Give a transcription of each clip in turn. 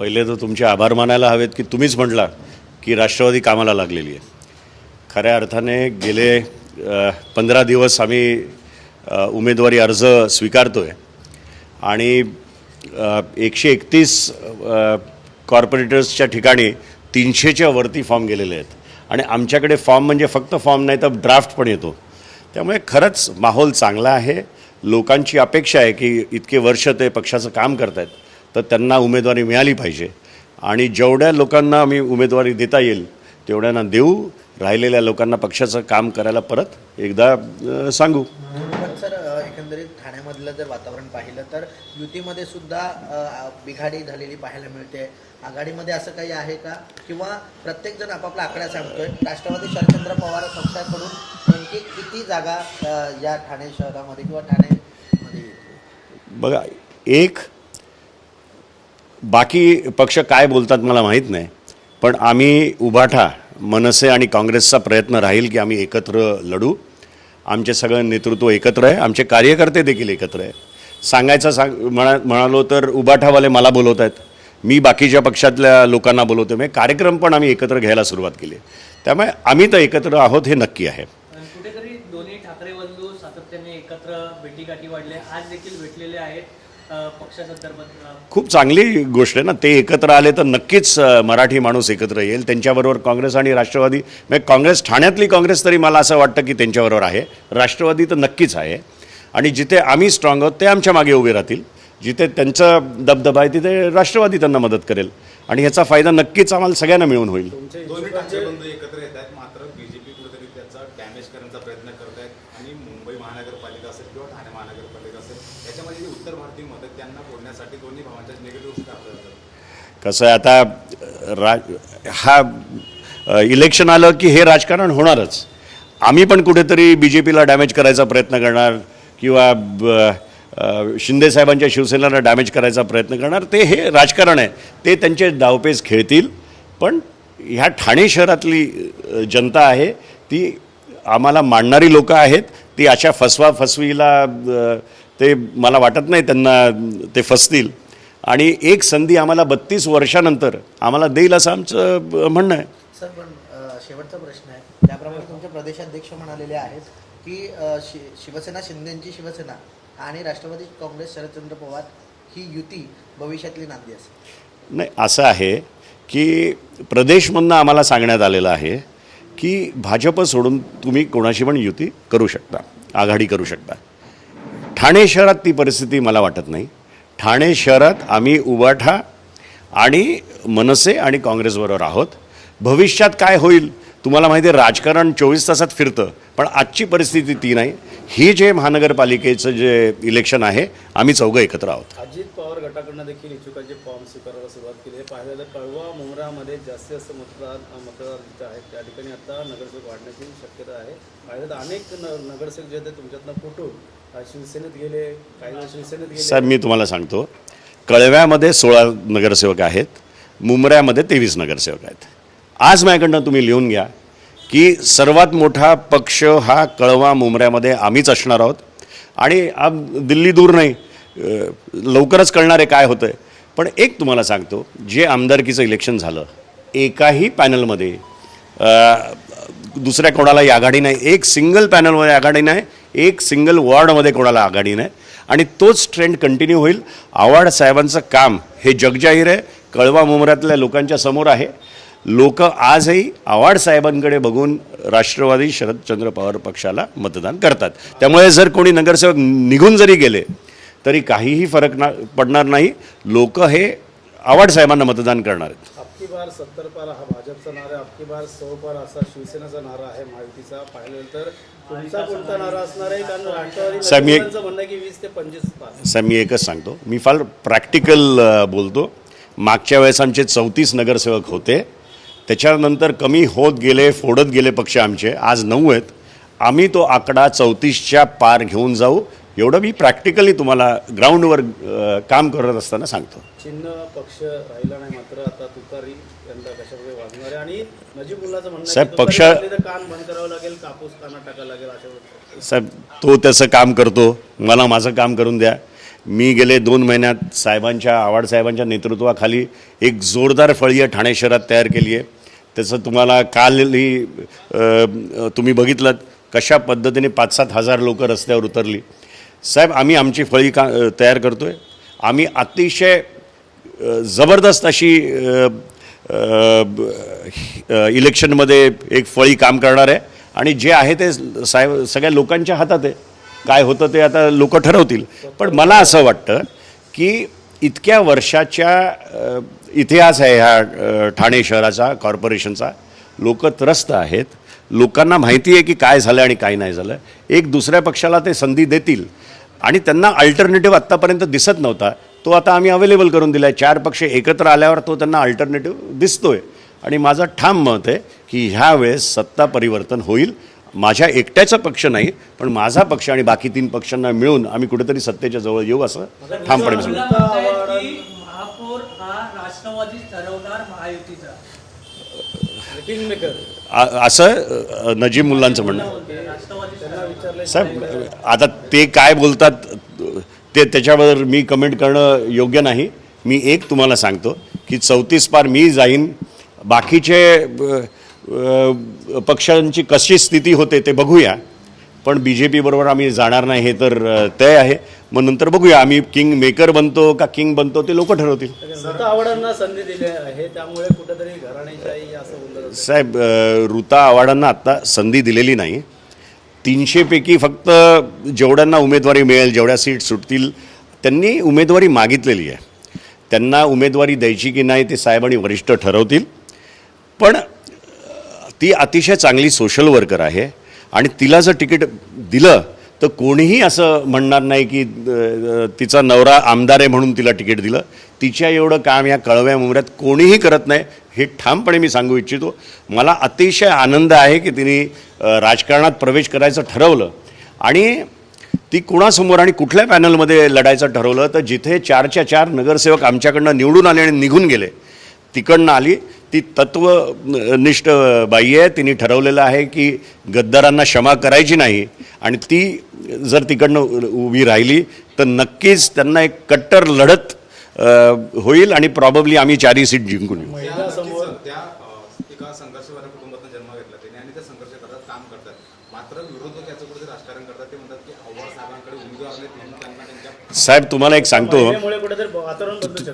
पहिले तर तुमचे आभार मानायला हवेत की तुम्हीच म्हटला की राष्ट्रवादी कामाला लागलेली आहे. खऱ्या अर्थाने गेले पंधरा दिवस आम्ही उमेदवारी अर्ज स्वीकारतो आहे आणि एकशे एकतीस कॉर्पोरेटर्सच्या ठिकाणी तीनशेच्या वरती फॉर्म गेलेले आहेत. आणि आमच्याकडे फॉर्म म्हणजे फक्त फॉर्म नाही तर ड्राफ्ट पण येतो. त्यामुळे खरंच माहोल चांगला आहे. लोकांची अपेक्षा आहे की इतके वर्ष ते पक्षाचं काम करत आहेत तर त्यांना उमेदवारी मिळाली पाहिजे. आणि जेवढ्या लोकांना आम्ही उमेदवारी देता येईल तेवढ्यांना देऊ. राहिलेल्या लोकांना पक्षाचं काम करायला परत एकदा सांगू. सर एकंदरीत ठाण्यामधलं जर वातावरण पाहिलं तर युतीमध्ये सुद्धा बिघाडी झालेली पाहायला मिळते. आघाडीमध्ये असं काही आहे का? किंवा प्रत्येक जण आपापला आकडा सांगतोय राष्ट्रवादी शरदचंद्र पवार पक्षाकडून नेमकी किती जागा या ठाणे शहरामध्ये किंवा येतील? बघा एक बाकी पक्ष काय बोलतात मला माहीत नाही. पण आम्ही उभाठा मनसे आणि काँग्रेसचा प्रयत्न राहील की आम्ही एकत्र लढू. आमचे सगळं नेतृत्व एकत्र आहे आमचे कार्यकर्ते देखील एकत्र आहे सांगायचं सांग म्हणा म्हणालो तर उभाठावाले मला बोलवत आहेत. मी बाकीच्या पक्षातल्या लोकांना बोलवतो म्हणजे कार्यक्रम पण आम्ही एकत्र घ्यायला सुरुवात केली त्यामुळे आम्ही तर एकत्र आहोत हे नक्की आहे. कुठेतरी दोन्ही ठाकरे बंधू सातत्याने एकत्र भेटीगाठी वाढले. आज देखील भेटलेले आहेत. खूप चांगली गोष्ट आहे ना. ते एकत्र आले तर नक्कीच मराठी माणूस एकत्र येईल. त्यांच्याबरोबर काँग्रेस आणि राष्ट्रवादी म्हणजे काँग्रेस ठाण्यातली काँग्रेस तरी मला असं वाटतं की त्यांच्याबरोबर आहे. राष्ट्रवादी तर नक्कीच आहे. आणि जिथे आम्ही स्ट्रॉंग आहोत ते आमच्या मागे उभे राहतील. जिथे त्यांचा दबदबा आहे तिथे राष्ट्रवादी त्यांना मदत करेल. आणि ह्याचा फायदा नक्कीच आम्हाला सगळ्यांना मिळून होईल दोन्ही ठाकरे बंधू एकत्र येत आहेत मात्र बीजेपी कुठेतरी त्याचा डॅमेज करण्याचा प्रयत्न करत आहेत आणि मुंबई महानगरपालिका असेल किंवा ठाणे महानगरपालिका असेल याच्यामध्ये जी उत्तर भारतीय मत आहे त्यांना फोडण्यासाठी दोन्ही भावांच्या निगेटिव्ह टाकलं जातं कसं आहे आता रा हा इलेक्शन आलं की हे राजकारण होणारच. आम्ही पण कुठेतरी बी जे पीला डॅमेज करायचा प्रयत्न करणार किंवा ब- शिंदे साहेबांच्या शिवसेनेला डॅमेज करायचा प्रयत्न करणार. ते हे राजकारण आहे. ते त्यांचे डावपेच खेळतील. पण ह्या ठाणे शहरातली जनता आहे ती आम्हाला मांडणारी लोकं आहेत. ती अशा फसवा फसवीला ते मला वाटत नाही त्यांना ते फसतील. आणि एक संधी आम्हाला बत्तीस वर्षानंतर आम्हाला देईल असं आमचं म्हणणं आहे. सर पण शेवटचा प्रश्न आहे. त्याप्रमाणे तुमचे प्रदेशाध्यक्ष म्हणालेले आहेत की शि शिवसेना शिंदेची शिवसेना आणि राष्ट्रवादी काँग्रेस शरदचंद्र पवार ही युती भविष्यातली नांदी असेल. नाही असं आहे की प्रदेशमधनं आम्हाला सांगण्यात आलेलं आहे की भाजप सोडून तुम्ही कोणाशी पण युती करू शकता आघाडी करू शकता. ठाणे शहरात ती परिस्थिती मला वाटत नाही. ठाणे शहरात आम्ही उबाठा आणि मनसे आणि काँग्रेसबरोबर आहोत. भविष्यात काय होईल? तुम्हाला माहिती आहे राजकारण चोवीस तासात फिरतं पण आजची परिस्थिती ती नाही. ही जे महानगरपालिकेचं जे इलेक्शन आहे आम्ही चौघं एकत्र आहोत. अजित पवार गटाकडनं देखील इच्छुकांचे फॉर्म स्वीकारायला सुरुवात केली आहे. पाहिलं तर कळवा मुंब्रामध्ये जास्तीत जास्त मतदार मतदार जिथे आहेत त्या ठिकाणी आता नगरसेवक वाढण्याची शक्यता आहे. पाहिलं तर अनेक न नगरसेवक जे आहेत ते तुमच्यातनं फुटून शिवसेनेत गेले काही जण शिवसेनेत गेले. साहेब मी तुम्हाला सांगतो कळव्यामध्ये सोळा नगरसेवक आहेत मुंबऱ्यामध्ये तेवीस नगरसेवक आहेत. आज माझ्याकडनं तुम्ही लिहून घ्या की सर्वात मोठा पक्ष हा कळवा मुंबऱ्यामध्ये आम्हीच असणार आहोत. आणि अब दिल्ली दूर नाही अ, लवकरच कळणार आहे काय होतं आहे पण एक तुम्हाला सांगतो जे आमदारकीचं इलेक्शन झालं एकाही पॅनलमध्ये अ, दुसऱ्या कोणालाही आघाडी नाही एक सिंगल पॅनलमध्ये आघाडी नाही एक सिंगल वॉर्डमध्ये कोणाला आघाडी नाही. आणि तोच ट्रेंड कंटिन्यू होईल. आव्हाड साहेबांचं काम हे जगजाहीर आहे. कळवा मुंबऱ्यातल्या लोकांच्या समोर आहे. लोक आजही आव्हाड साहेबांकडे बघून राष्ट्रवादी शरदचंद्र पवार पक्षाला मतदान करतात. त्यामुळे जर कोणी नगरसेवक निघून जरी गेले तरी काहीही फरक ना पडणार नाही. लोक हे आव्हाड साहेबांना मतदान करणार आहेत. अबकी बार सत्तर पार हा भाजपचा नारा आहे. अबकी बार सौ पार असा शिवसेनेचा नारा आहे महायुतीचा. पाहिलं तर तुमचा कोणता नारा असणार आहे? कारण राष्ट्रवादी साहेब, मी एक- म्हणणं आहे की वीस ते पंचवीस साहेब मी एकच सांगतो. मी फार प्रॅक्टिकल बोलतो. मागच्या वेळेस आमचे चौतीस नगरसेवक होते. त्याच्यानंतर कमी होत गेले फोडत गेले पक्ष आमचे. आज नऊ आहेत. आम्ही तो आकडा चौतीसच्या पार घेऊन जाऊ. एवढं मी प्रॅक्टिकली तुम्हाला ग्राउंडवर काम करत असताना सांगतो. चिन्ह पक्ष राहिला नाही मात्र आता तुतारी यंदा कशाप्रकारे वाजणार आहे? आणि नजीबुल्लाचं म्हणणं आहे साहेब, पक्ष- वाजली तर कान बंद करावं लागेल कापूस कानात टाकायला लागेल अशा वेळेस साहेब तो त्याचं काम करतो. मला माझं काम करून द्या. मी गेले दोन महिन्यात साहेबांच्या आव्हाड साहेबांच्या नेतृत्वाखाली एक जोरदार फळी ठाणे शहरात तयार केली आहे. त्याचं तुम्हाला कालही तुम्ही बघितलं कशा पद्धतीने पाच सात हजार लोक रस्त्यावर उतरली. साहेब आम्ही आमची फळी का तयार करतो आहे आम्ही अतिशय जबरदस्त अशी इलेक्शनमध्ये एक फळी काम करणार आहे. आणि जे आहे ते साहेब सगळ्या लोकांच्या हातात आहे. काय होतं ते आता लोक ठरवतील. पण मला असं वाटतं की इतक्या वर्षाच्या इतिहास आहे ह्या ठाणे शहराचा कॉर्पोरेशनचा. लोक त्रस्त आहेत. लोकांना माहिती आहे की काय झालं आणि काय नाही झालं. एक दुसऱ्या पक्षाला ते संधी देतील. आणि त्यांना अल्टरनेटिव्ह आत्तापर्यंत दिसत नव्हता. तो आता आम्ही अवेलेबल करून दिला आहे चार पक्ष एकत्र आल्यावर तो त्यांना अल्टरनेटिव्ह दिसतोय. आणि माझं ठाम मत आहे की ह्या वेळेस सत्ता परिवर्तन होईल. माझ्या एकट्याचा पक्ष नाही पण माझा पक्ष आणि बाकी तीन पक्षांना मिळून आम्ही कुठेतरी सत्तेच्या जवळ येऊ असं ठामपणे मी सांगतो. असं नजीब मुल्लांचं म्हणणं आहे. राष्ट्रवादी त्यांना विचारलं साहेब आता ते काय बोलतात ते त्याच्यावर मी कमेंट करणं योग्य नाही. मी एक तुम्हाला सांगतो की चौतीस पार मी जाईन बाकीचे पक्षांची कशी स्थिती होते ते बघूया. पण बी जे पीबरोबर आम्ही जाणार नाही हे तर तय आहे. मग नंतर बघूया आम्ही किंग मेकर बनतो का किंग बनतो ते लोक ठरवतील. संधी दिली आहे त्यामुळे कुठेतरी असं साहेब ऋता आव्हाडांना आत्ता संधी दिलेली नाही. तीनशेपैकी फक्त जेवढ्यांना उमेदवारी मिळेल जेवढ्या सीट सुटतील त्यांनी उमेदवारी मागितलेली आहे. त्यांना उमेदवारी द्यायची की नाही ते साहेब आणि वरिष्ठ ठरवतील. पण ती अतिशय चांगली सोशल वर्कर आहे आणि तिला जर तिकीट दिलं तर कोणीही असं म्हणणार नाही की तिचा नवरा आमदार आहे म्हणून तिला तिकीट दिलं. तिच्या एवढं काम या कळव्या मुंबऱ्यात कोणीही करत नाही. हे ठामपणे मी सांगू इच्छितो. मला अतिशय आनंद आहे की तिने राजकारणात प्रवेश करायचं ठरवलं. आणि ती कुणासमोर आणि कुठल्या पॅनलमध्ये लढायचं ठरवलं तर जिथे चारच्या चार नगरसेवक आमच्याकडनं निवडून आले आणि निघून गेले तिकडनं आली. ती तत्वनिष्ठ बाई आहे. तिने ठरवलेलं आहे की गद्दारांना क्षमा करायची नाही. आणि ती जर तिकडनं उभी राहिली तर नक्कीच त्यांना एक कट्टर लढत होईल आणि प्रॉबब्ली आम्ही चारही सीट जिंकून येऊ. त्या नक्कीच त्या अ, एका संघर्षवाल्या कुटुंबातून जन्म घेतला त्यांनी आणि त्या संघर्ष करतात काम करतात. मात्र विरोधक याचं कुठे राजकारण करतात ते म्हणतात की आव्हाड साहेबांकडे उमेदवार आले म्हणून त्यांना त्यांच्या साहेब तुम्हाला एक सांगतो.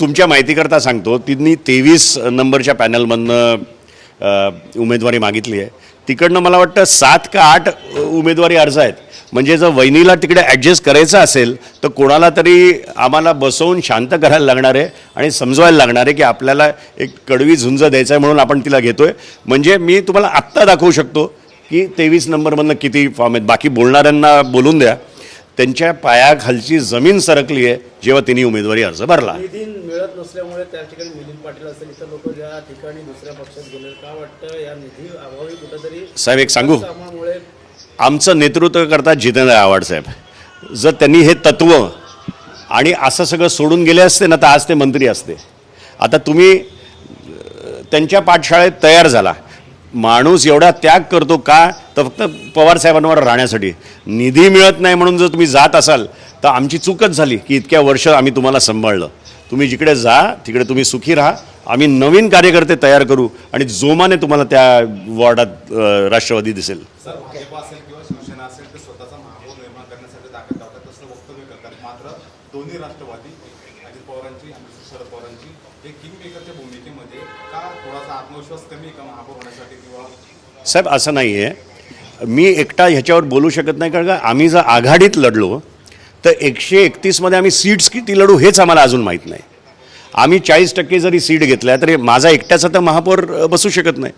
तुमच्या माहितीकरता सांगतो तिने तेवीस नंबरच्या पॅनलमधनं उमेदवारी मागितली आहे. तिकडनं मला वाटतं सात का आठ उमेदवारी अर्ज आहेत. म्हणजे जर वहिनीला तिकडे ॲडजस्ट करायचं असेल तर कोणाला तरी आम्हाला बसवून शांत करायला लागणार आहे आणि समजवायला लागणार आहे की आपल्याला एक कडवी झुंज द्यायचं आहे म्हणून आपण तिला घेतो आहे म्हणजे मी तुम्हाला आत्ता दाखवू शकतो की तेवीस नंबरमधनं किती फॉर्म आहेत. बाकी बोलणाऱ्यांना बोलून द्या. त्यांच्या पायाखालची जमीन सरकली आहे जेव्हा तिने उमेदवारी अर्ज भरला. निधी मिळत नसल्यामुळे त्या ठिकाणी मिलिंद पाटील असेल इतर लोक ज्या ठिकाणी दुसऱ्या पक्षात गेले का वाटतं या निधी अभावी कुठेतरी साहेब एक सांगू? आमचं नेतृत्व करतात जितेंद्र आव्हाड साहेब. जर त्यांनी हे तत्व आणि असं सगळं सोडून गेले असते ना तर आज ते मंत्री असते. आता तुम्ही त्यांच्या पाठशाळेत तयार झाला. माणूस एवढा त्याग करतो का? तर फक्त पवार साहेबांवर राहण्यासाठी. निधी मिळत नाही म्हणून जर तुम्ही जात असाल तर आमची चूकच झाली की इतक्या वर्ष आम्ही तुम्हाला सांभाळलं. तुम्ही जिकडे जा तिकडे तुम्ही सुखी राहा. आम्ही नवीन कार्यकर्ते तयार करू आणि जोमाने तुम्हाला त्या वॉर्डात राष्ट्रवादी दिसेल. साहेब असं नाही आहे मी एकटा ह्याच्यावर बोलू शकत नाही कारण का आम्ही जर आघाडीत लढलो तर एकशे एकतीसमध्ये आम्ही सीट्स किती लढू हेच आम्हाला अजून माहीत नाही. आम्ही चाळीस टक्के जरी सीट घेतल्या तरी माझा एकट्याचा तर महापौर बसू शकत नाही.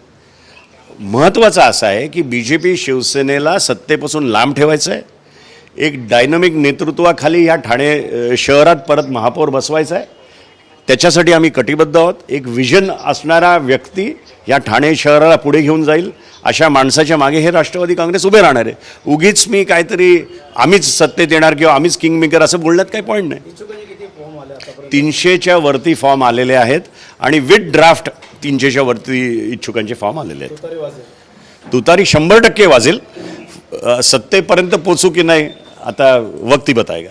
महत्त्वाचं असं आहे की बी जे पी शिवसेनेला सत्तेपासून लांब ठेवायचं आहे. एक डायनमिक नेतृत्वाखाली ह्या ठाणे शहरात परत महापौर बसवायचा आहे. त्याच्यासाठी आम्ही कटिबद्ध आहोत. एक विजन असणारा व्यक्ती या ठाणे शहराला पुढे घेऊन जाईल. अशा माणसाच्या मागे हे राष्ट्रवादी काँग्रेस उभे राहणार आहे. उगीच मी काहीतरी आम्हीच सत्तेत येणार किंवा आम्हीच किंग मेकर असं बोलण्यात काही पॉईंट नाही. तीनशेच्या वरती फॉर्म आलेले आहेत आणि विथ ड्राफ्ट तीनशेच्या वरती इच्छुकांचे फॉर्म आलेले आहेत. तुतारी शंभर टक्के वाजेल. सत्तेपर्यंत पोचू की नाही आता वक्ती बतायगा